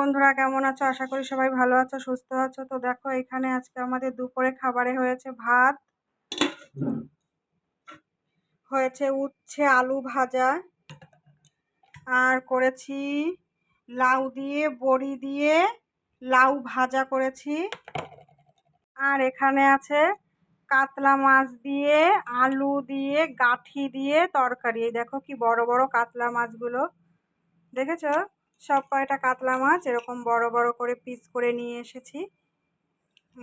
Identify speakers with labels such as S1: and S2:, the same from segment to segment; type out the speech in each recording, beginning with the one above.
S1: বন্ধুরা কেমন আছো? আশা করি সবাই ভালো আছো, সুস্থ আছো। তো দেখো, এখানে আজকে আমাদের দুপুরে খাবারে হয়েছে ভাত। হয়েছে উচ্ছে আলু ভাজা। আর করেছি লাউ দিয়ে, বড়ি দিয়ে লাউ ভাজা করেছি। আর এখানে আছে কাতলা মাছ দিয়ে, আলু দিয়ে, গাঠি দিয়ে তরকারি। দেখো কি বড় বড় কাতলা মাছগুলো। দেখেছ? সব কয়টা কাতলা মাছ এরকম বড় বড় করে পিস করে নিয়ে এসেছি।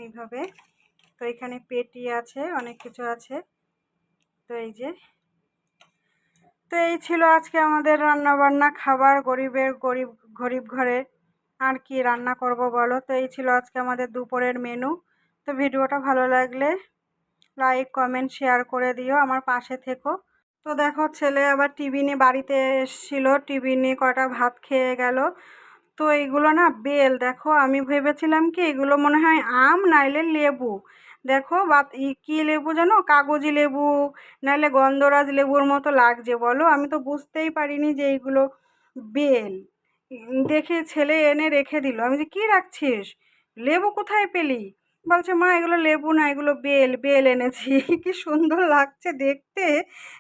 S1: এইভাবে। তো এখানে পেটি আছে, অনেক কিছু আছে। তো এই যে। তো এই ছিল আজকে আমাদের রান্না বান্না খাবার, গরিবের গরিব গরিব ঘরে আর কি রান্না করব বলো? তো এই ছিল আজকে আমাদের দুপুরের মেনু তো ভিডিওটা ভালো লাগলে লাইক কমেন্ট শেয়ার করে দিও। আমার পাশে থেকো। তো দেখো ছেলে আবার টিভি নিয়ে বাড়িতে এসেছিল। নিয়ে কটা ভাত খেয়ে গেল। তো এইগুলো না বেল, দেখো আমি ভেবেছিলাম কি এগুলো মনে হয় আম, নাইলে লেবু। দেখো বা কী লেবু জানো? কাগজি লেবু, নাইলে গন্ধরাজ লেবুর মতো লাগছে, বলো? আমি তো বুঝতেই পারিনি যে এইগুলো বেল। দেখে ছেলে এনে রেখে দিল। আমি যে, কী রাখছিস? লেবু কোথায় পেলি? বলছে, মা, এগুলো লেবু না, এগুলো বেল বেল এনেছি। কি সুন্দর লাগছে দেখতে।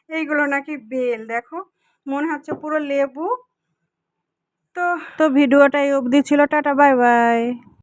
S1: এইগুলো নাকি বেল, দেখো। মনে হচ্ছে পুরো লেবু। তো তো ভিডিওটাই অবধি ছিল। Tata, bye bye.